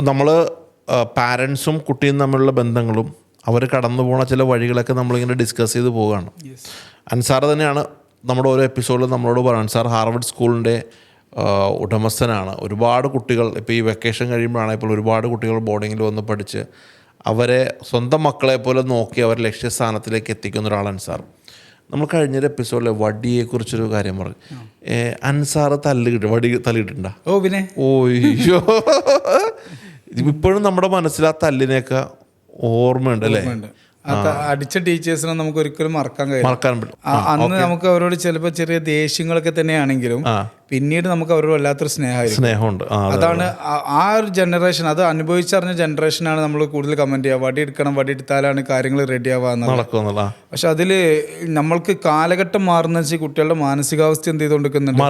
നമ്മൾ പാരൻസും കുട്ടിയും തമ്മിലുള്ള ബന്ധങ്ങളും അവർ കടന്നു പോകുന്ന ചില വഴികളൊക്കെ നമ്മളിങ്ങനെ ഡിസ്കസ് ചെയ്ത് പോവുകയാണ്. അൻസാർ തന്നെയാണ് നമ്മുടെ ഓരോ എപ്പിസോഡിലും നമ്മളോട് പറയാൻ സാർ ഹാർവർഡ് സ്കൂളിന്റെ ഉടമസ്ഥനാണ്. ഒരുപാട് കുട്ടികൾ ഇപ്പോൾ ഈ വെക്കേഷൻ കഴിയുമ്പോഴാണ് ഇപ്പോൾ ഒരുപാട് കുട്ടികൾ ബോർഡിങ്ങിൽ വന്ന് പഠിച്ച് അവരെ സ്വന്തം മക്കളെ പോലെ നോക്കി അവർ ലക്ഷ്യസ്ഥാനത്തിലേക്ക് എത്തിക്കുന്ന ഒരാൾ അൻസാർ നമ്മൾ കഴിഞ്ഞൊരു എപ്പിസോഡിൽ വടിയെക്കുറിച്ചൊരു കാര്യം പറഞ്ഞു. അൻസാർ തല്ല് കിട്ടും വടി തല്ലിട്ടുണ്ടോ ഓ പിന്നെ? ഓയ്യോ ഇപ്പോഴും നമ്മുടെ മനസ്സിൽ ആ തല്ലിനെയൊക്കെ ഓർമ്മയുണ്ട് അല്ലേ. അടിച്ച ടീച്ചേഴ്സിനെ നമുക്ക് ഒരിക്കലും മറക്കാൻ കഴിയും മറക്കാൻ പറ്റും അന്ന് നമുക്ക് അവരോട് ചിലപ്പോൾ ചെറിയ ദേഷ്യങ്ങളൊക്കെ തന്നെയാണെങ്കിലും പിന്നീട് നമുക്ക് അവരോട് വല്ലാത്തൊരു സ്നേഹമായിരിക്കും. സ്നേഹമുണ്ട്. അതാണ് ആ- ഒരു ജനറേഷൻ അത് അനുഭവിച്ചറിഞ്ഞ ജനറേഷനാണ് നമ്മൾ കൂടുതൽ കമന്റ് ചെയ്യുക. വടി എടുക്കണം വടി എടുത്താലാണ് കാര്യങ്ങൾ റെഡി ആവുക പക്ഷെ അതിൽ നമ്മൾക്ക് കാലഘട്ടം മാറുന്ന വെച്ചാൽ കുട്ടികളുടെ മാനസികാവസ്ഥ എന്ത് ചെയ്തുകൊണ്ടിരിക്കുന്നുണ്ട്?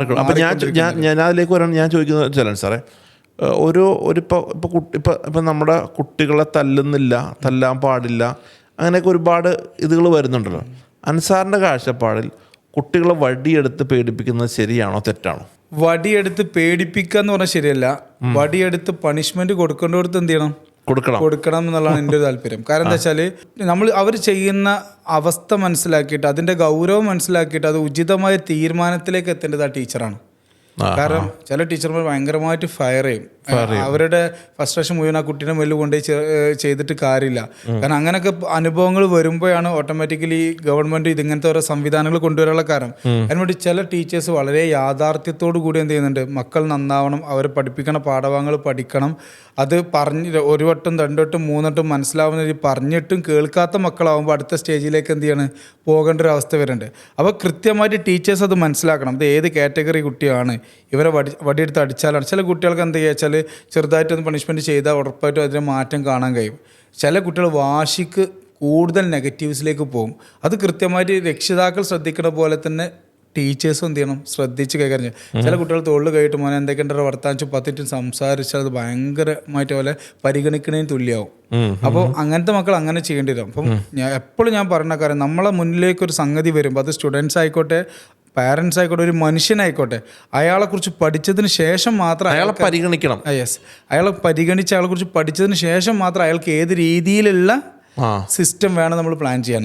ഞാൻ അതിലേക്ക് വരാൻ ഞാൻ ചോദിക്കുന്നത് സാറേ ഒരു ഒരു ഇപ്പോൾ ഇപ്പോൾ കുട്ടി ഇപ്പോൾ ഇപ്പം നമ്മുടെ കുട്ടികളെ തല്ലുന്നില്ല തല്ലാൻ പാടില്ല അങ്ങനെയൊക്കെ ഒരുപാട് ഇതുകൾ വരുന്നുണ്ടല്ലോ. അൻസാറിന്റെ കാഴ്ചപ്പാടിൽ കുട്ടികളെ വടിയെടുത്ത് പേടിപ്പിക്കുന്നത് ശരിയാണോ തെറ്റാണോ? വടിയെടുത്ത് പേടിപ്പിക്കുക എന്ന് പറഞ്ഞാൽ ശരിയല്ല. വടിയെടുത്ത് പണിഷ്മെന്റ് കൊടുക്കേണ്ടടുത്ത് എന്ത് ചെയ്യണം? കൊടുക്കണം. കൊടുക്കണം എന്നുള്ളതാണ് എന്റെ ഒരു താല്പര്യം. കാരണം എന്താ വെച്ചാൽ നമ്മൾ അവർ ചെയ്യുന്ന അവസ്ഥ മനസ്സിലാക്കിയിട്ട് അതിന്റെ ഗൗരവം മനസ്സിലാക്കിയിട്ട് അത് ഉചിതമായ തീരുമാനത്തിലേക്ക് എത്തേണ്ടത് ആ ടീച്ചറാണ്. കാരണം ചില ടീച്ചർമാർ ഭയങ്കരമായിട്ട് ഫയർ ചെയ്യും. അവരുടെ ഫസ്ട്രേഷൻ മുഴുവൻ ആ കുട്ടീനെ മെല്ല് കൊണ്ടുപോയി ചെയ്തിട്ട് കാര്യമില്ല. കാരണം അങ്ങനെയൊക്കെ അനുഭവങ്ങൾ വരുമ്പോഴാണ് ഓട്ടോമാറ്റിക്കലി ഗവൺമെന്റ് ഇതിങ്ങനത്തെ ഓരോ സംവിധാനങ്ങൾ കൊണ്ടുവരാനുള്ള കാരണം. അതിനുവേണ്ടി ചില ടീച്ചേഴ്സ് വളരെ യാഥാർത്ഥ്യത്തോടു കൂടി എന്ത് ചെയ്യുന്നുണ്ട്? മക്കൾ നന്നാവണം അവരെ പഠിപ്പിക്കണ പാഠഭാഗങ്ങൾ പഠിക്കണം. അത് പറഞ്ഞ് ഒരു വട്ടം രണ്ടു വട്ടം മൂന്നോട്ടും മനസ്സിലാവുന്ന രീതി പറഞ്ഞിട്ടും കേൾക്കാത്ത മക്കളാവുമ്പോൾ അടുത്ത സ്റ്റേജിലേക്ക് എന്ത് ചെയ്യാണ്? പോകേണ്ട ഒരു അവസ്ഥ വരുന്നുണ്ട്. അപ്പോൾ കൃത്യമായിട്ട് ടീച്ചേഴ്സ് അത് മനസ്സിലാക്കണം. ഇത് ഏത് കാറ്റഗറി കുട്ടിയാണ്? ഇവരെ വടി വടിയെടുത്ത് അടിച്ചാലാണ്. ചില കുട്ടികൾക്ക് എന്ത് ചെയ്യുക വെച്ചാൽ ചെറുതായിട്ടൊന്ന് പണിഷ്മെന്റ് ചെയ്താൽ ഉറപ്പായിട്ടും അതിന് മാറ്റം കാണാൻ കഴിയും. ചില കുട്ടികൾ വാശിക്ക് കൂടുതൽ നെഗറ്റീവ്സിലേക്ക് പോകും. അത് കൃത്യമായിട്ട് രക്ഷിതാക്കൾ ശ്രദ്ധിക്കുന്ന പോലെ തന്നെ ടീച്ചേഴ്സും എന്ത് ചെയ്യണം? ശ്രദ്ധിച്ച് കൈകാര്യം ചെയ്യണം. ചില കുട്ടികൾ തൊഴിൽ കഴിയിട്ട് മോനെ എന്തൊക്കെയുണ്ടോ വർത്താനിച്ച് പത്തിട്ട് സംസാരിച്ചാൽ അത് ഭയങ്കരമായിട്ട് പോലെ പരിഗണിക്കണേന് തുല്യമാവും അപ്പോൾ അങ്ങനത്തെ മക്കൾ അങ്ങനെ ചെയ്യേണ്ടി വരും. അപ്പം എപ്പോഴും ഞാൻ പറഞ്ഞ കാര്യം നമ്മളെ മുന്നിലേക്ക് ഒരു സംഗതി വരുമ്പോൾ അത് സ്റ്റുഡൻസ് ആയിക്കോട്ടെ പാരൻസ് ആയിക്കോട്ടെ ഒരു മനുഷ്യനായിക്കോട്ടെ അയാളെക്കുറിച്ച് പഠിച്ചതിന് ശേഷം മാത്രം അയാളെ പരിഗണിക്കണം. യെസ് അയാളെ പരിഗണിച്ച് അയാളെ കുറിച്ച് പഠിച്ചതിന് ശേഷം മാത്രം അയാൾക്ക് ഏത് രീതിയിലുള്ള സിസ്റ്റം വേണം നമ്മൾ പ്ലാൻ ചെയ്യാൻ.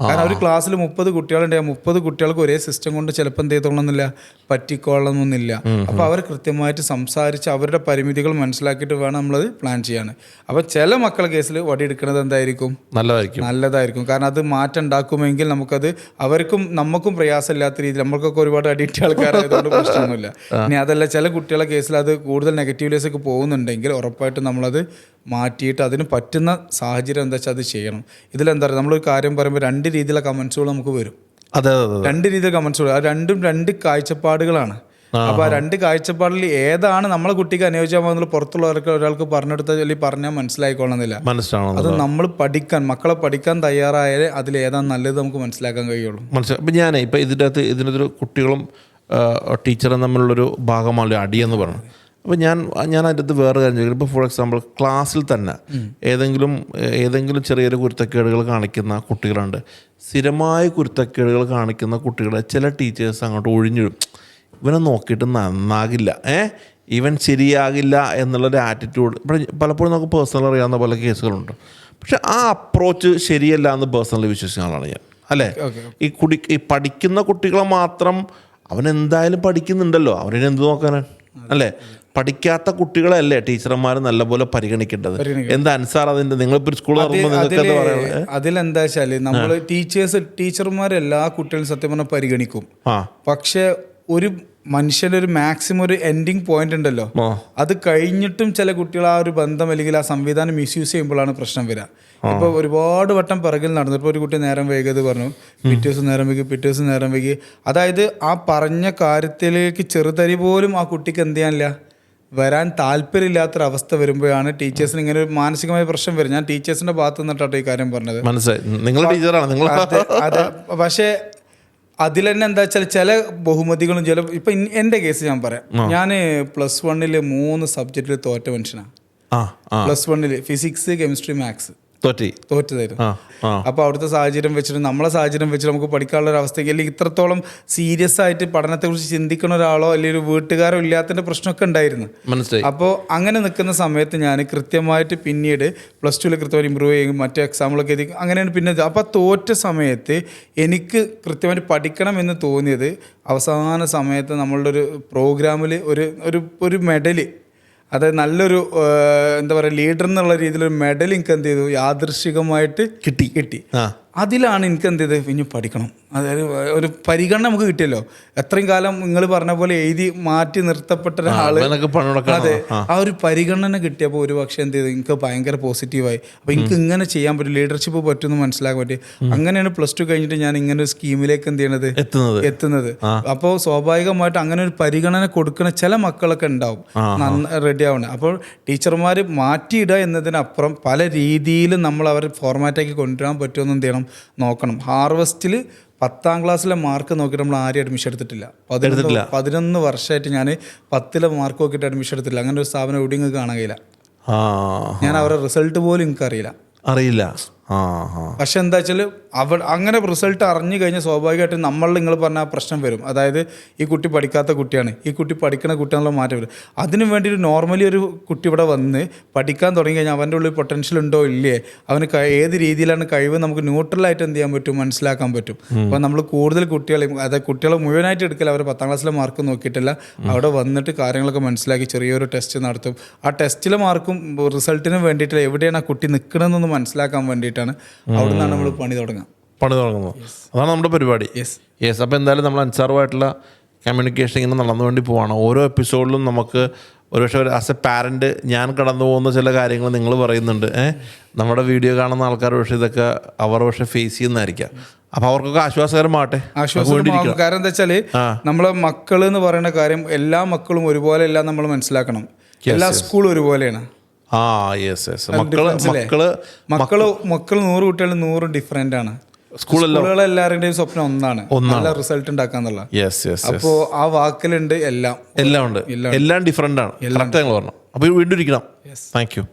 കാരണം ഒരു ക്ലാസ്സിൽ മുപ്പത് കുട്ടികളുണ്ട് ആ മുപ്പത് കുട്ടികൾക്ക് ഒരേ സിസ്റ്റം കൊണ്ട് ചിലപ്പോൾ എന്ത് ചെയ്തോളണമെന്നില്ല പറ്റിക്കോളണമെന്നില്ല. അപ്പോൾ അവർ കൃത്യമായിട്ട് സംസാരിച്ച് അവരുടെ പരിമിതികൾ മനസ്സിലാക്കിയിട്ട് വേണം നമ്മളത് പ്ലാൻ ചെയ്യാൻ. അപ്പോൾ ചില മക്കളുടെ കേസിൽ വടി വടിയെടുക്കുന്നത് എന്തായിരിക്കും? നല്ലതായിരിക്കും. നല്ലതായിരിക്കും. കാരണം അത് മാറ്റം ഉണ്ടാക്കുമെങ്കിൽ നമുക്കത് അവർക്കും നമുക്കും പ്രയാസമില്ലാത്ത രീതിയിൽ നമ്മൾക്കൊക്കെ ഒരുപാട് അഡിക്റ്റ് ആൾക്കാരായതുകൊണ്ട് പ്രശ്നമൊന്നുമില്ല. ഇനി അതല്ല ചില കുട്ടികളുടെ കേസിൽ അത് കൂടുതൽ നെഗറ്റീവ്ലെസ്സൊക്കെ പോകുന്നുണ്ടെങ്കിൽ ഉറപ്പായിട്ടും നമ്മളത് മാറ്റിയിട്ട് അതിന് പറ്റുന്ന സാഹചര്യം എന്താ വെച്ചാൽ അത് ചെയ്യണം. ഇതിലെന്താ പറയുക? നമ്മളൊരു കാര്യം പറയുമ്പോൾ രണ്ട് രീതിയിലുള്ള കമൻസുകൾ നമുക്ക് വരും. അതെ രണ്ട് രീതിയിൽ കമൻസ് വരും ആ രണ്ടും രണ്ട് കാഴ്ചപ്പാടുകളാണ്. അപ്പൊ ആ രണ്ട് കാഴ്ചപ്പാടിൽ ഏതാണ് നമ്മളെ കുട്ടിക്ക് അനുയോജ്യമാകുന്നത് പുറത്തുള്ളവർക്ക് ഒരാൾക്ക് പറഞ്ഞെടുത്ത അല്ലെങ്കിൽ പറഞ്ഞാൽ മനസ്സിലായിക്കൊള്ളുന്നില്ല മനസ്സിലാവണം അത് നമ്മൾ പഠിക്കാൻ മക്കളെ പഠിക്കാൻ തയ്യാറായാലേ അതിൽ ഏതാണ് നല്ലത് നമുക്ക് മനസ്സിലാക്കാൻ കഴിയുള്ളൂ. മനസ്സിലാക്കും അപ്പം ഞാനേ ഇപ്പം ഇതിന്റെ അകത്ത് ഇതിനകത്തൊരു കുട്ടികളും ടീച്ചറും തമ്മിലുള്ളൊരു ഭാഗമാണ് അടിയെന്ന് പറഞ്ഞു അപ്പം ഞാൻ ഞാൻ അതിന്റെ വേറെ കാര്യം ചോദിക്കും ഇപ്പോൾ ഫോർ എക്സാമ്പിൾ ക്ലാസ്സിൽ തന്നെ ഏതെങ്കിലും ഏതെങ്കിലും ചെറിയൊരു കുരുത്തക്കേടുകൾ കാണിക്കുന്ന കുട്ടികളുണ്ട്. സ്ഥിരമായ കുരുത്തക്കേടുകൾ കാണിക്കുന്ന കുട്ടികളെ ചില ടീച്ചേഴ്സ് അങ്ങോട്ട് ഒഴിഞ്ഞിടും ഇവനെ നോക്കിയിട്ട് നന്നാകില്ല. ഏ? ഇവൻ ശരിയാകില്ല എന്നുള്ളൊരു ആറ്റിറ്റ്യൂഡ് ഇവിടെ പലപ്പോഴും നമുക്ക് പേഴ്സണൽ അറിയാവുന്ന പല കേസുകളുണ്ട്. പക്ഷെ ആ അപ്രോച്ച് ശരിയല്ല എന്ന് പേഴ്സണലി വിശ്വസിക്കുന്ന ആളാണ് ഞാൻ. അല്ലേ? ഈ കുടി ഈ പഠിക്കുന്ന കുട്ടികളെ മാത്രം അവൻ എന്തായാലും പഠിക്കുന്നുണ്ടല്ലോ. അവനെ എന്ത് നോക്കാനാണ് അല്ലേ? പഠിക്കാത്ത കുട്ടികളല്ലേ ടീച്ചർമാർ നല്ലപോലെ പരിഗണിക്കേണ്ടത്? എന്താ അൻസാർ അതിന്റെ നിങ്ങളിപ്പോ സ്കൂൾ അതിലെന്താ വെച്ചാൽ നമ്മൾ ടീച്ചേഴ്സ് ടീച്ചർമാർ എല്ലാ കുട്ടികളും സത്യം പറഞ്ഞാൽ പരിഗണിക്കും. പക്ഷെ ഒരു മനുഷ്യന്റെ ഒരു മാക്സിമം ഒരു എൻഡിങ് പോയിന്റ് ഉണ്ടല്ലോ. അത് കഴിഞ്ഞിട്ടും ചില കുട്ടികൾ ആ ഒരു ബന്ധം അല്ലെങ്കിൽ ആ സംവിധാനം മിസ്യൂസ് ചെയ്യുമ്പോഴാണ് പ്രശ്നം വരിക ഇപ്പൊ ഒരുപാട് വട്ടം പിറകിൽ നടന്നു. ഇപ്പോൾ ഒരു കുട്ടി നേരം വൈകിയത് പറഞ്ഞു. പിറ്റേ ദിവസം നേരം വൈകി പിറ്റേ ദിവസം നേരം വൈകി. അതായത് ആ പറഞ്ഞ കാര്യത്തിലേക്ക് ചെറുതരി പോലും ആ കുട്ടിക്ക് എന്ത് ചെയ്യാനില്ല? വരാൻ താല്പര്യമില്ലാത്തൊരവസ്ഥ വരുമ്പോഴാണ് ടീച്ചേഴ്സിന് ഇങ്ങനെ ഒരു മാനസികമായ പ്രശ്നം വരും ഞാൻ ടീച്ചേഴ്സിന്റെ ഭാഗത്ത് നിന്നിട്ടാണ് ഈ കാര്യം പറഞ്ഞത്. മനസ്സിലായി. നിങ്ങൾ ടീച്ചറാണ് നിങ്ങൾ അതെ പക്ഷേ അതിൽ തന്നെ എന്താ വെച്ചാൽ ചില ബഹുമതികളും ചില ഇപ്പൊ എന്റെ കേസ് ഞാൻ പറയാം. ഞാൻ പ്ലസ് വണ്ണിൽ മൂന്ന് സബ്ജക്റ്റിൽ തോറ്റ മനുഷ്യനാണ് പ്ലസ് വണ്ണിൽ ഫിസിക്സ് കെമിസ്ട്രി മാത്സ് തോറ്റി. തോറ്റതായിരുന്നു അപ്പോൾ അവിടുത്തെ സാഹചര്യം വെച്ചിട്ട് നമ്മളെ സാഹചര്യം വെച്ചിട്ട് നമുക്ക് പഠിക്കാനുള്ള ഒരു അവസ്ഥയ്ക്ക് അല്ലെങ്കിൽ ഇത്രത്തോളം സീരിയസ് ആയിട്ട് പഠനത്തെക്കുറിച്ച് ചിന്തിക്കുന്ന ഒരാളോ അല്ലെങ്കിൽ ഒരു വീട്ടുകാരോ ഇല്ലാത്തതിന്റെ പ്രശ്നമൊക്കെ ഉണ്ടായിരുന്നു. മനസ്സിലായി. അപ്പോൾ അങ്ങനെ നിൽക്കുന്ന സമയത്ത് ഞാൻ കൃത്യമായിട്ട് പിന്നീട് പ്ലസ് ടുവിൽ കൃത്യമായിട്ട് ഇമ്പ്രൂവ് ചെയ്യും മറ്റു എക്സാമ്പിളൊക്കെ എഴുതി അങ്ങനെയാണ് പിന്നെ. അപ്പോൾ തോറ്റ സമയത്ത് എനിക്ക് കൃത്യമായിട്ട് പഠിക്കണം എന്ന് തോന്നിയത് അവസാന സമയത്ത് നമ്മളുടെ ഒരു പ്രോഗ്രാമിൽ ഒരു ഒരു ഒരു മെഡൽ അതായത് നല്ലൊരു എന്താ പറയുക ലീഡർ എന്നുള്ള രീതിയിൽ ഒരു മെഡൽ എനിക്ക് എന്ത് ചെയ്തു? യാദൃശികമായിട്ട് കിട്ടി കിട്ടി. അതിലാണ് എനിക്ക് എന്ത് ചെയ്ത് ഇനി പഠിക്കണം. അതായത് ഒരു പരിഗണന നമുക്ക് കിട്ടിയല്ലോ. എത്രയും കാലം നിങ്ങൾ പറഞ്ഞ പോലെ എഴുതി മാറ്റി നിർത്തപ്പെട്ട ഒരാൾ അതെ. ആ. ഒരു പരിഗണന കിട്ടിയപ്പോൾ ഒരു പക്ഷേ എന്ത് ചെയ്തു? എനിക്ക് ഭയങ്കര പോസിറ്റീവായി അപ്പോൾ എനിക്ക് ഇങ്ങനെ ചെയ്യാൻ പറ്റും. ലീഡർഷിപ്പ് പറ്റുമെന്ന് മനസ്സിലാക്കാൻ പറ്റി. അങ്ങനെയാണ് പ്ലസ് ടു കഴിഞ്ഞിട്ട് ഞാൻ ഇങ്ങനെ ഒരു സ്കീമിലേക്ക് എന്ത് ചെയ്യണത്? എത്തുന്നത്. എത്തുന്നത്. അപ്പോൾ സ്വാഭാവികമായിട്ട് അങ്ങനെ ഒരു പരിഗണന കൊടുക്കുന്ന ചില മക്കളൊക്കെ ഉണ്ടാവും. റെഡി ആവണം. അപ്പോൾ ടീച്ചർമാർ മാറ്റിയിടുക എന്നതിനപ്പുറം പല രീതിയിലും നമ്മൾ അവരെ ഫോർമാറ്റാക്കി കൊണ്ടുവരാൻ പറ്റുമെന്ന് എന്ത് ചെയ്യണം? നോക്കണം. ഹാർവസ്റ്റിൽ പത്താം ക്ലാസ്സിലെ മാർക്ക് നോക്കിയിട്ട് നമ്മൾ ആരും അഡ്മിഷൻ എടുത്തിട്ടില്ല. പതിനെട്ടില്ല പതിനൊന്ന് വർഷമായിട്ട് ഞാൻ പത്തിലെ മാർക്ക് നോക്കിയിട്ട് അഡ്മിഷൻ എടുത്തില്ല അങ്ങനെ ഒരു സ്ഥാപനം എവിടെയും കാണുകയില്ല കാണാൻ കഴിയില്ല. ആ. ഞാൻ അവരുടെ റിസൾട്ട് പോലും എനിക്കറിയില്ല. അറിയില്ല. പക്ഷെ എന്താ വെച്ചാൽ അവ അങ്ങനെ റിസൾട്ട് അറിഞ്ഞു കഴിഞ്ഞാൽ സ്വാഭാവികമായിട്ടും നമ്മൾ നിങ്ങൾ പറഞ്ഞ ആ പ്രശ്നം വരും. അതായത് ഈ കുട്ടി പഠിക്കാത്ത കുട്ടിയാണ്. ഈ കുട്ടി പഠിക്കുന്ന കുട്ടിയാണല്ലോ മാറ്റം വരും. അതിനു വേണ്ടി ഒരു നോർമലി ഒരു കുട്ടി ഇവിടെ വന്ന് പഠിക്കാൻ തുടങ്ങി കഴിഞ്ഞാൽ അവന്റെ ഉള്ളിൽ പൊട്ടൻഷ്യൽ ഉണ്ടോ ഇല്ലേ? അവന് ഏത് രീതിയിലാണ് കഴിവ് നമുക്ക് ന്യൂട്രലായിട്ട് എന്ത് ചെയ്യാൻ പറ്റും മനസ്സിലാക്കാൻ പറ്റും? അപ്പോൾ നമ്മൾ കൂടുതൽ കുട്ടികളെ അതായത് കുട്ടികളെ മുഴുവനായിട്ട് എടുക്കില്ല അവർ പത്താം ക്ലാസ്സിലെ മാർക്ക് നോക്കിയിട്ടില്ല. അവിടെ വന്നിട്ട് കാര്യങ്ങളൊക്കെ മനസ്സിലാക്കി ചെറിയൊരു ടെസ്റ്റ് നടത്തും. ആ ടെസ്റ്റിലെ മാർക്കും റിസൾട്ടിനും വേണ്ടിയിട്ട് എവിടെയാണ് ആ കുട്ടി നിൽക്കണമെന്നൊന്ന് മനസ്സിലാക്കാൻ വേണ്ടിയിട്ടാണ് അവിടെ നിന്നാണ് നമ്മൾ പണി തുടങ്ങുക പണി തുടങ്ങുന്നത്. അതാണ് നമ്മുടെ പരിപാടി. യെസ് യെസ് അപ്പോൾ എന്തായാലും നമ്മൾ അൻസാറുമായിട്ടുള്ള കമ്മ്യൂണിക്കേഷൻ ഇങ്ങനെ നടന്നു വേണ്ടി പോവാണ്. ഓരോ എപ്പിസോഡിലും നമുക്ക് ഒരുപക്ഷെ ഒരു ആസ് എ പാരന്റ് ഞാൻ കടന്നു പോകുന്ന ചില കാര്യങ്ങൾ നിങ്ങൾ പറയുന്നുണ്ട്. ഏഹ് നമ്മുടെ വീഡിയോ കാണുന്ന ആൾക്കാർ പക്ഷേ ഇതൊക്കെ അവർ പക്ഷേ ഫേസ് ചെയ്യുന്നതായിരിക്കാം. അപ്പൊ അവർക്കൊക്കെ ആശ്വാസകരമാകട്ടെ. ആശ്വാസമാകും കാരണം എന്താ വെച്ചാൽ നമ്മളെ മക്കൾ എന്ന് പറയുന്ന കാര്യം എല്ലാ മക്കളും ഒരുപോലെ എല്ലാം നമ്മൾ മനസ്സിലാക്കണം. എല്ലാ സ്കൂളും ഒരുപോലെയാണ്. ആ യെസ് യെസ് മക്കൾ മക്കൾ മക്കൾ മക്കൾ നൂറ് കുട്ടികൾ നൂറ് ഡിഫറെന്റ് ആണ്. സ്കൂളുകൾ എല്ലാവരുടെയും സ്വപ്നം ഒന്നാണ്. നല്ല റിസൾട്ട് ഉണ്ടാക്കാന്നുള്ള യെസ് യെസ് അപ്പോ ആ വാക്കിലുണ്ട് എല്ലാം. എല്ലാം ഉണ്ട്. എല്ലാം ഡിഫറെന്റ് ആണ്. കറക്റ്റ് പറഞ്ഞു. അപ്പോൾ വീണ്ടും ഇരിക്കണം. Thank you